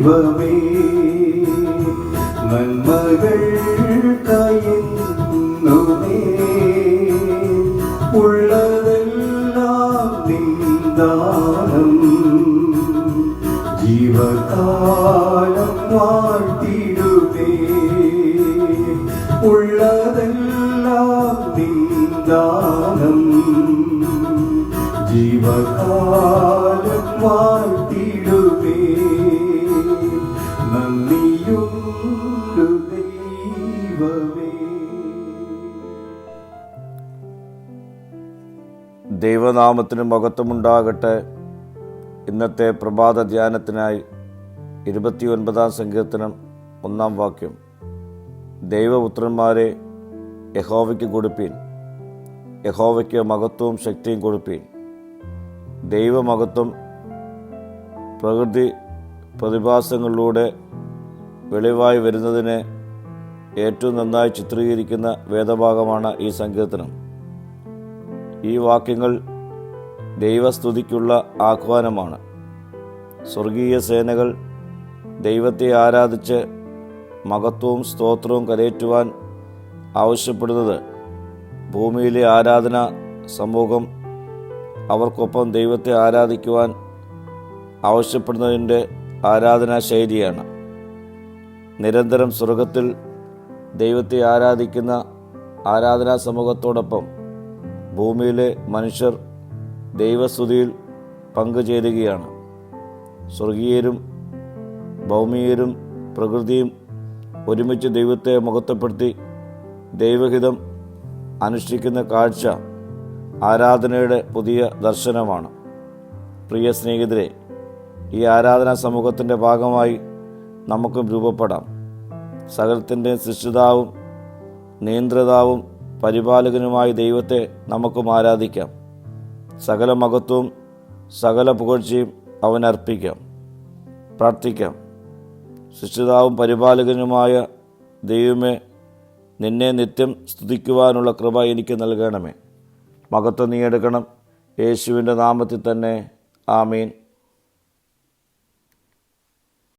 ദൈവമേ നന്മകൾ കയന്നുമേ ഉള്ളതെല്ലാം നിന്ദാനം. ജീവകാലം വാഴ്ത്തിടുമേ ഉള്ളതെല്ലാം നിന്ദാനം. ജീവകാലം വാഴ്ത്തിടുമേ ദൈവനാമത്തിന് മഹത്വമുണ്ടാകട്ടെ. ഇന്നത്തെ പ്രഭാത ധ്യാനത്തിനായി ഇരുപത്തിയൊൻപതാം സങ്കീർത്തനം ഒന്നാം വാക്യം. ദൈവപുത്രന്മാരെ യഹോവയ്ക്ക് കൊടുപ്പീൻ. യഹോവയ്ക്ക് മഹത്വവും ശക്തിയും കൊടുപ്പീൻ. ദൈവമഹത്വം പ്രകൃതി പ്രതിഭാസങ്ങളിലൂടെ വെളിവായി വരുന്നതിനെ ഏറ്റവും നന്നായി ചിത്രീകരിക്കുന്ന വേദഭാഗമാണ് ഈ സങ്കീർത്തനം. ഈ വാക്യങ്ങൾ ദൈവസ്തുതിക്കുള്ള ആഹ്വാനമാണ്. സ്വർഗീയ സേനകൾ ദൈവത്തെ ആരാധിച്ച് മഹത്വവും സ്തോത്രവും കരയേറ്റുവാൻ ആവശ്യപ്പെടുന്നത് ഭൂമിയിലെ ആരാധന സമൂഹം അവർക്കൊപ്പം ദൈവത്തെ ആരാധിക്കുവാൻ ആവശ്യപ്പെടുന്നതിന്റെ ആരാധനാ ശൈലിയാണ്. നിരന്തരം സ്വർഗത്തിൽ ദൈവത്തെ ആരാധിക്കുന്ന ആരാധനാ സമൂഹത്തോടൊപ്പം ഭൂമിയിലെ മനുഷ്യർ ദൈവസ്തുതിയിൽ പങ്കുചേരുകയാണ് സ്വർഗീയരും ഭൗമീയരും പ്രകൃതിയും ഒരുമിച്ച് ദൈവത്തെ മുഖത്തപ്പെടുത്തി ദൈവഹിതം അനുഷ്ഠിക്കുന്ന കാഴ്ച ആരാധനയുടെ പുതിയ ദർശനമാണ്. പ്രിയ സ്നേഹിതരെ ഈ ആരാധനാ സമൂഹത്തിന്റെ ഭാഗമായി നമുക്കും രൂപപ്പെടാം. സകലത്തിന്റെ സൃഷ്ടിതാവും നിയന്ത്രിതാവും പരിപാലകനുമായ ദൈവത്തെ നമുക്കും ആരാധിക്കാം. സകല മഹത്വവും സകല പുകഴ്ചയും അവൻ അർപ്പിക്കാം. പ്രാർത്ഥിക്കാം. സൃഷ്ടിതാവും പരിപാലകനുമായ ദൈവമേ നിന്നെ നിത്യം സ്തുതിക്കുവാനുള്ള കൃപ എനിക്ക് നൽകണമേ. മഹത്വം നീ എടുക്കണം. യേശുവിന്റെ നാമത്തിൽ തന്നെ. ആമീൻ.